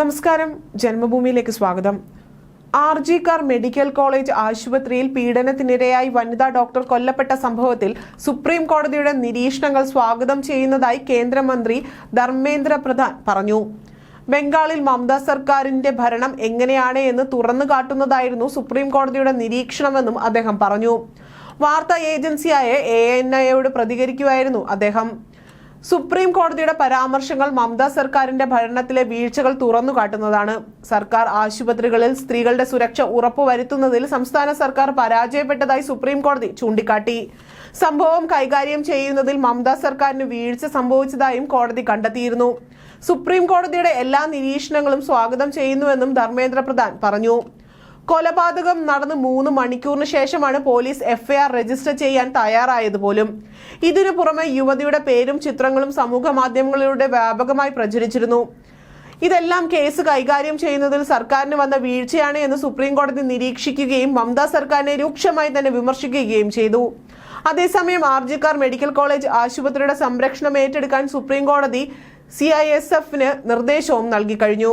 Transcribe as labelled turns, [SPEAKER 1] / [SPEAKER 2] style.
[SPEAKER 1] നമസ്കാരം. ജന്മഭൂമിയിലേക്ക് സ്വാഗതം. R G Kar medical college ആശുപത്രിയിൽ പീഡനത്തിനിരയായി വനിതാ ഡോക്ടർ കൊല്ലപ്പെട്ട സംഭവത്തിൽ സുപ്രീം കോടതിയുടെ നിരീക്ഷണങ്ങൾ സ്വാഗതം ചെയ്യുന്നതായി കേന്ദ്രമന്ത്രി ധർമ്മേന്ദ്ര പ്രധാൻ പറഞ്ഞു. ബംഗാളിൽ മമത സർക്കാരിന്റെ ഭരണം എങ്ങനെയാണ് എന്ന് തുറന്നു കാട്ടുന്നതായിരുന്നു സുപ്രീം കോടതിയുടെ നിരീക്ഷണമെന്നും അദ്ദേഹം പറഞ്ഞു. വാർത്താ ഏജൻസിയായ എ എൻ ഐയോട് പ്രതികരിക്കുമായിരുന്നു അദ്ദേഹം. സുപ്രീം കോടതിയുടെ പരാമർശങ്ങൾ മമതാ സർക്കാരിന്റെ ഭരണത്തിലെ വീഴ്ചകൾ തുറന്നു കാട്ടുന്നതാണ്. സർക്കാർ ആശുപത്രികളിൽ സ്ത്രീകളുടെ സുരക്ഷ ഉറപ്പുവരുത്തുന്നതിൽ സംസ്ഥാന സർക്കാർ പരാജയപ്പെട്ടതായി സുപ്രീം കോടതി ചൂണ്ടിക്കാട്ടി. സംഭവം കൈകാര്യം ചെയ്യുന്നതിൽ മമതാ സർക്കാരിന് വീഴ്ച സംഭവിച്ചതായും കോടതി കണ്ടെത്തിയിരുന്നു. സുപ്രീം കോടതിയുടെ എല്ലാ നിരീക്ഷണങ്ങളും സ്വാഗതം ചെയ്യുന്നുവെന്നും ധർമ്മേന്ദ്ര പ്രധാൻ പറഞ്ഞു. കൊലപാതകം നടന്ന് മൂന്ന് മണിക്കൂറിന് ശേഷമാണ് പോലീസ് എഫ്ഐആർ രജിസ്റ്റർ ചെയ്യാൻ തയ്യാറായത് പോലും. ഇതിനു പുറമെ യുവതിയുടെ പേരും ചിത്രങ്ങളും സമൂഹ മാധ്യമങ്ങളിലൂടെ വ്യാപകമായി പ്രചരിച്ചിരുന്നു. ഇതെല്ലാം കേസ് കൈകാര്യം ചെയ്യുന്നതിൽ സർക്കാരിന് വന്ന വീഴ്ചയാണ് എന്ന് സുപ്രീം കോടതി നിരീക്ഷിക്കുകയും മമതാ സർക്കാരിനെ രൂക്ഷമായി തന്നെ വിമർശിക്കുകയും ചെയ്തു. അതേസമയം ആർജിക്കാർ മെഡിക്കൽ കോളേജ് ആശുപത്രിയുടെ സംരക്ഷണം ഏറ്റെടുക്കാൻ സുപ്രീം കോടതി സി ഐ എസ് എഫിന് നിർദ്ദേശവും നൽകി കഴിഞ്ഞു.